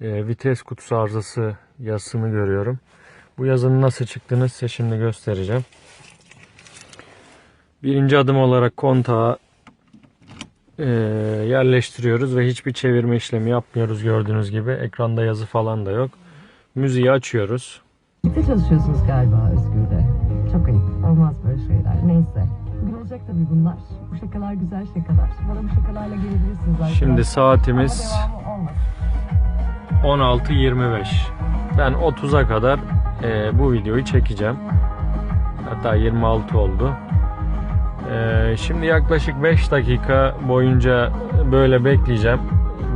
e, vites kutusu arızası yazısını görüyorum. Bu yazının nasıl çıktığını size şimdi göstereceğim. Birinci adım olarak kontağı e, yerleştiriyoruz ve hiçbir çevirme işlemi yapmıyoruz gördüğünüz gibi. Ekranda yazı falan da yok. Müziği açıyoruz. Birlikte çalışıyorsunuz galiba Özgür'de. Çok ayıp. Olmaz böyle şeyler. Neyse. Gülecek tabii bunlar. Bu şakalar güzel şakalar. Bana bu şakalarla gelebilirsiniz arkadaşlar. Şimdi saatimiz. 16.25. Ben 30'a kadar e, bu videoyu çekeceğim. Hatta 26 oldu. E, şimdi yaklaşık 5 dakika boyunca böyle bekleyeceğim.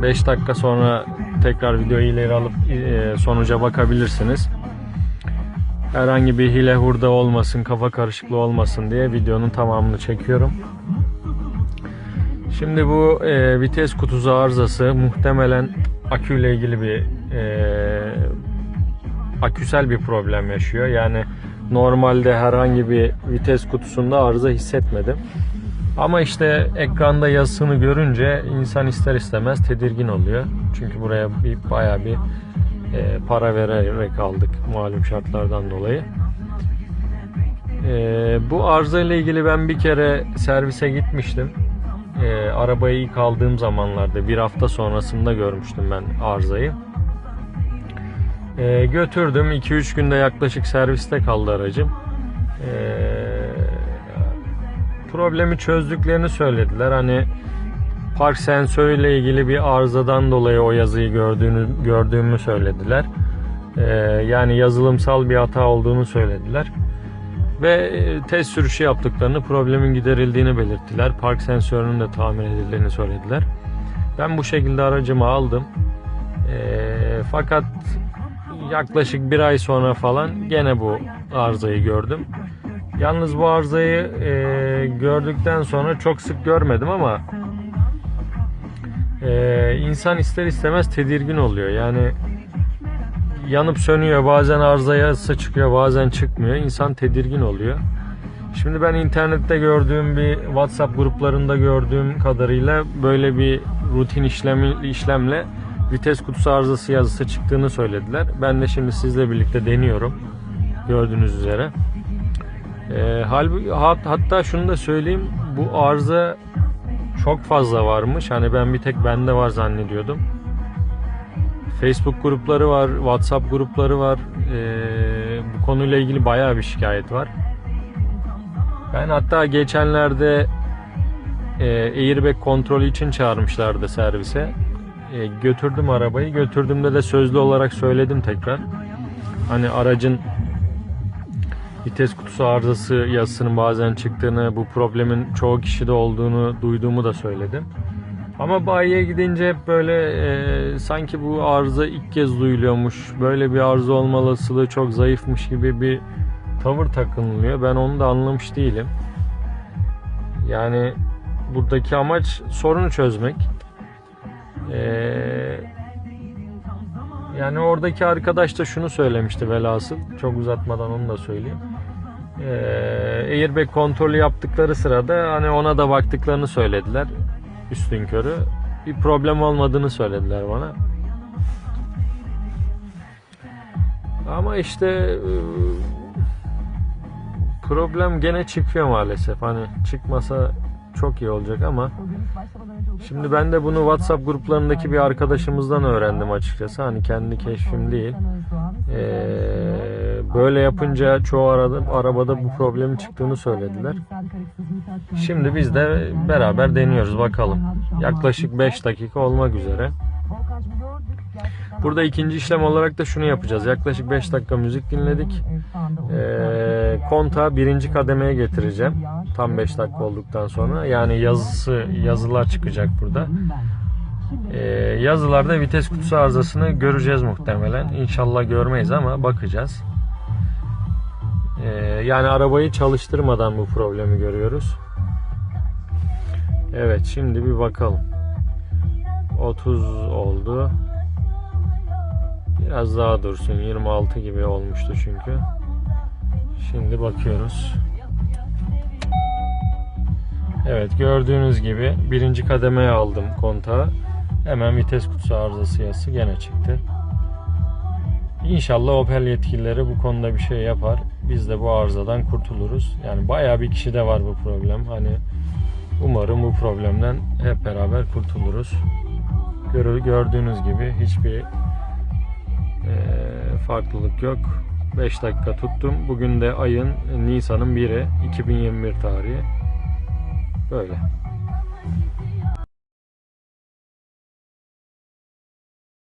5 dakika sonra tekrar videoyu ileri alıp e, sonuca bakabilirsiniz. Herhangi bir hile hurda olmasın, kafa karışıklığı olmasın diye videonun tamamını çekiyorum. Şimdi bu e, vites kutusu arızası muhtemelen aküyle ilgili bir e, aküsel bir problem yaşıyor. Yani normalde herhangi bir vites kutusunda arıza hissetmedim. Ama işte ekranda yazısını görünce insan ister istemez tedirgin oluyor. Çünkü buraya bir bayağı bir e, para vererek aldık malum şartlardan dolayı. E, bu arıza ile ilgili ben bir kere servise gitmiştim. E, arabayı ilk aldığım zamanlarda bir hafta sonrasında görmüştüm ben arızayı. E, götürdüm 2-3 günde yaklaşık serviste kaldı aracım. E, problemi çözdüklerini söylediler. Hani park sensörüyle ilgili bir arızadan dolayı o yazıyı gördüğünü gördüğümü söylediler. E, yani yazılımsal bir hata olduğunu söylediler ve e, test sürüşü yaptıklarını, problemin giderildiğini belirttiler. Park sensörünün de tamir edildiğini söylediler. Ben bu şekilde aracımı aldım. E, fakat yaklaşık bir ay sonra falan gene bu arızayı gördüm. Yalnız bu arızayı e, gördükten sonra çok sık görmedim ama e, insan ister istemez tedirgin oluyor. Yani yanıp sönüyor. Bazen arızaya çıkıyor, bazen çıkmıyor. İnsan tedirgin oluyor. Şimdi ben internette gördüğüm bir WhatsApp gruplarında gördüğüm kadarıyla böyle bir rutin işlemi, işlemle vites kutusu arızası yazısı çıktığını söylediler. Ben de şimdi sizle birlikte deniyorum. Gördüğünüz üzere. Ee, halbuki hat- hatta şunu da söyleyeyim. Bu arıza çok fazla varmış. Hani ben bir tek bende var zannediyordum. Facebook grupları var, WhatsApp grupları var. Ee, bu konuyla ilgili bayağı bir şikayet var. Ben hatta geçenlerde e, airbag kontrolü için çağırmışlardı servise. E, götürdüm arabayı. Götürdüğümde de sözlü olarak söyledim tekrar. Hani aracın vites kutusu arızası yazısının bazen çıktığını, bu problemin çoğu kişide olduğunu duyduğumu da söyledim. Ama bayiye gidince hep böyle e, sanki bu arıza ilk kez duyuluyormuş, böyle bir arıza olma olasılığı çok zayıfmış gibi bir tavır takınılıyor. Ben onu da anlamış değilim. Yani buradaki amaç sorunu çözmek. Ee, yani oradaki arkadaş da şunu söylemişti velhasıl. Çok uzatmadan onu da söyleyeyim. Ee, airbag kontrolü yaptıkları sırada hani ona da baktıklarını söylediler. Üstün körü. Bir problem olmadığını söylediler bana. Ama işte e, problem gene çıkıyor maalesef. Hani çıkmasa çok iyi olacak ama. Şimdi ben de bunu WhatsApp gruplarındaki bir arkadaşımızdan öğrendim açıkçası. Hani kendi keşfim değil. Ee, böyle yapınca çoğu arada, arabada bu problemin çıktığını söylediler. Şimdi biz de beraber deniyoruz bakalım. Yaklaşık 5 dakika olmak üzere. Burada ikinci işlem olarak da şunu yapacağız. Yaklaşık 5 dakika müzik dinledik. Ee, kontağı birinci kademeye getireceğim. Tam 5 dakika olduktan sonra. Yani yazısı yazılar çıkacak burada. Ee, yazılarda vites kutusu arızasını göreceğiz muhtemelen. İnşallah görmeyiz ama bakacağız. Ee, yani arabayı çalıştırmadan bu problemi görüyoruz. Evet şimdi bir bakalım. 30 oldu. Biraz daha dursun. 26 gibi olmuştu çünkü. Şimdi bakıyoruz. Evet gördüğünüz gibi birinci kademeye aldım kontağı. Hemen vites kutusu arızası yazısı gene çıktı. İnşallah Opel yetkilileri bu konuda bir şey yapar. Biz de bu arızadan kurtuluruz. Yani bayağı bir kişide var bu problem. Hani umarım bu problemden hep beraber kurtuluruz. Gör- gördüğünüz gibi hiçbir eee, farklılık yok. 5 dakika tuttum. Bugün de ayın Nisan'ın 1'i 2021 tarihi. Böyle.